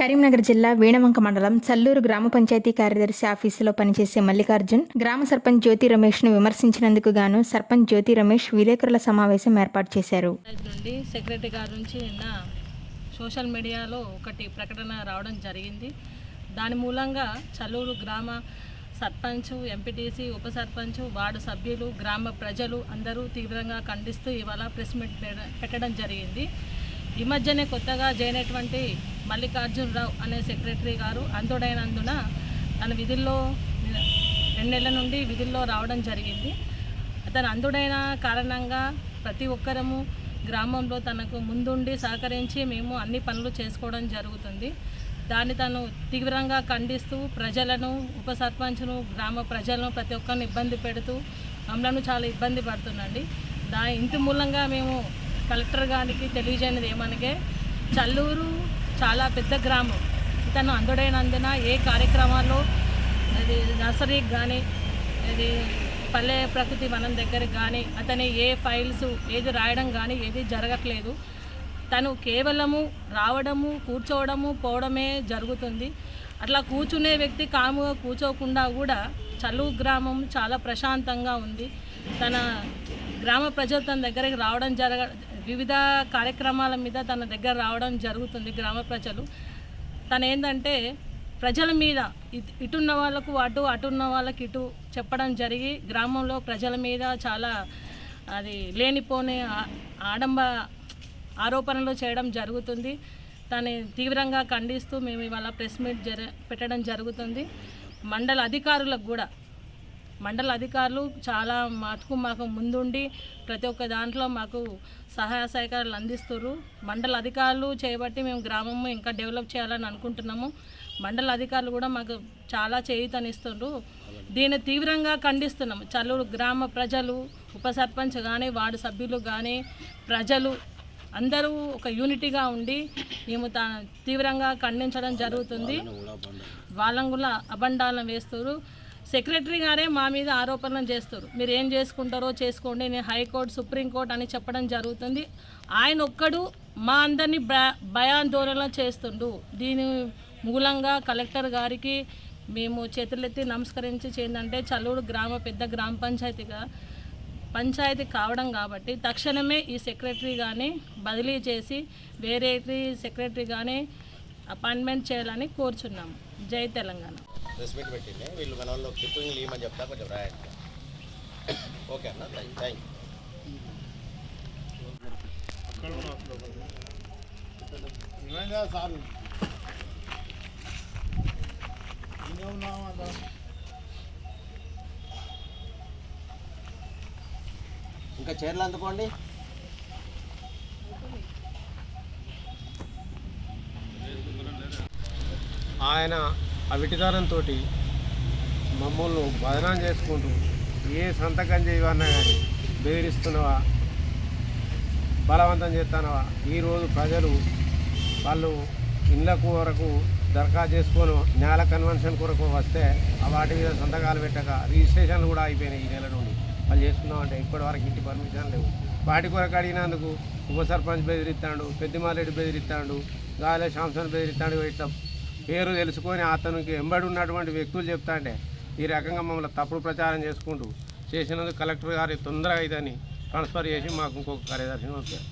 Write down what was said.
కరీంనగర్ జిల్లా వేణవంక మండలం చల్లూరు గ్రామ పంచాయతీ కార్యదర్శి ఆఫీసులో పనిచేసే మల్లికార్జున్ గ్రామ సర్పంచ్ జ్యోతి రమేష్ను విమర్శించినందుకు గాను సర్పంచ్ జ్యోతి రమేష్ విలేకరుల సమావేశం ఏర్పాటు చేశారు. సెక్రటరీ గారి నుంచి నిన్న సోషల్ మీడియాలో ఒకటి ప్రకటన రావడం జరిగింది. దాని మూలంగా చల్లూరు గ్రామ సర్పంచ్ ఎంపీటీసీ ఉప సర్పంచ్ వార్డు సభ్యులు గ్రామ ప్రజలు అందరూ తీవ్రంగా ఖండిస్తూ ఇవాళ ప్రెస్ మీట్ పెడ- పెట్టడం జరిగింది. ఈ మధ్యనే కొత్తగా చేయనటువంటి మల్లికార్జునరావు అనే సెక్రటరీ గారు అందుడైనందున తన విధుల్లో రెండు నెలల నుండి విధుల్లో రావడం జరిగింది. అతను అందుడైన కారణంగా ప్రతి ఒక్కరము గ్రామంలో తనకు ముందుండి సహకరించి మేము అన్ని పనులు చేసుకోవడం జరుగుతుంది. దాన్ని తను తీవ్రంగా ఖండిస్తూ ప్రజలను ఉప సర్పంచ్ను గ్రామ ప్రజలను ప్రతి ఒక్కరిని ఇబ్బంది పెడుతూ మమ్మలను చాలా ఇబ్బంది పడుతుందండి. దా ఇంటి మూలంగా మేము కలెక్టర్ గారికి తెలియజేయనిది ఏమనగా చల్లూరు చాలా పెద్ద గ్రామం. ఇతను అందుడైనందున ఏ కార్యక్రమాల్లో అది నర్సరీకి కానీ ఇది పల్లె ప్రకృతి వనం దగ్గరికి కానీ అతని ఏ ఫైల్స్ ఏది రాయడం కానీ ఏది జరగట్లేదు. తను కేవలము రావడము కూర్చోవడము పోవడమే జరుగుతుంది. అట్లా కూర్చునే వ్యక్తి కాముగా కూర్చోకుండా కూడా చలువు గ్రామం చాలా ప్రశాంతంగా ఉంది. తన గ్రామ ప్రజలు తన దగ్గరికి రావడం జరగ వివిధ కార్యక్రమాల మీద తన దగ్గర రావడం జరుగుతుంది గ్రామ ప్రజలు. తను ఏంటంటే ప్రజల మీద ఇటున్న వాళ్ళకు అటు అటున్న వాళ్ళకి ఇటు చెప్పడం జరిగి గ్రామంలో ప్రజల మీద చాలా అది లేనిపోని ఆడంబ ఆరోపణలు చేయడం జరుగుతుంది. దాన్ని తీవ్రంగా ఖండిస్తూ మేము ఇవాళ ప్రెస్ మీట్ జర పెట్టడం జరుగుతుంది. మండల అధికారులకు కూడా మండల అధికారులు చాలా మటుకు మాకు ముందుండి ప్రతి ఒక్క దాంట్లో మాకు సహాయ సహకారాలు అందిస్తున్నారు మండల అధికారులు చేయబట్టి మేము గ్రామము ఇంకా డెవలప్ చేయాలని అనుకుంటున్నాము. మండల అధికారులు కూడా మాకు చాలా చేయుతనిస్తున్నారు దీన్ని తీవ్రంగా ఖండిస్తున్నాము. చల్లూరు గ్రామ ప్రజలు ఉప సర్పంచ్ కానీ వార్డు సభ్యులు కానీ ప్రజలు అందరూ ఒక యూనిటీగా ఉండి మేము తీవ్రంగా ఖండించడం జరుగుతుంది. వాళ్ళని కూడా అబండాలను వేస్తారు. సెక్రటరీ గారే మా మీద ఆరోపణలు చేస్తారు. మీరు ఏం చేసుకుంటారో చేసుకోండి నేను హైకోర్టు సుప్రీంకోర్టు అని చెప్పడం జరుగుతుంది. ఆయన ఒక్కడు మా అందరినీ భ భయాందోళన చేస్తుండు. దీని మూలంగా కలెక్టర్ గారికి మేము చేతులెత్తి నమస్కరించి చేయందంటే చల్లూరు గ్రామ పెద్ద గ్రామ పంచాయతీగా పంచాయతీ కావడం కాబట్టి తక్షణమే ఈ సెక్రటరీ కానీ బదిలీ చేసి వేరే సెక్రటరీ కానీ అపాయింట్మెంట్ చేయాలని కోరుచున్నాము జై తెలంగాణ. ప్రెస్ మీట్ పెట్టింది వీళ్ళు మన వాళ్ళు క్లిప్పింగ్ ఇవ్వమని చెప్తా కొంచెం రాయండి. ఓకే అన్న థ్యాంక్ యూ ఇంకా చీరలు అందుకోండి. ఆయన అవిటిదారంతో మమ్మల్ని బదనాం చేసుకుంటూ ఏ సంతకం చేయవన్నా కానీ బెదిరిస్తున్నావా? బలవంతం చేస్తానవా? ఈరోజు ప్రజలు వాళ్ళు ఇళ్ళ వరకు దరఖాస్తు చేసుకొని నేల కన్వెన్షన్ కొరకు వస్తే వాటి మీద సంతకాలు పెట్టక రిజిస్ట్రేషన్లు కూడా అయిపోయినాయి ఈ నెల నుండి. వాళ్ళు చేసుకున్నామంటే ఇప్పటి వరకు ఇంటి పర్మిషన్ లేవు. వాటి కొరకు అడిగినందుకు ఉప సర్పంచ్ బెదిరిస్తాడు పెద్దిమారెడ్డి బెదిరిస్తాడు గాలి శాంసన్ బెదిరిస్తాడు ఇట్లా పేరు తెలుసుకొని అతనికి ఎంబడి ఉన్నటువంటి వ్యక్తులు చెప్తాంటే ఈ రకంగా మమ్మల్ని తప్పుడు ప్రచారం చేసుకుంటూ చేసినందుకు కలెక్టర్ గారి తొందరగా ఇదని ట్రాన్స్ఫర్ చేసి మాకు ఇంకొక కార్యదర్శిని వచ్చారు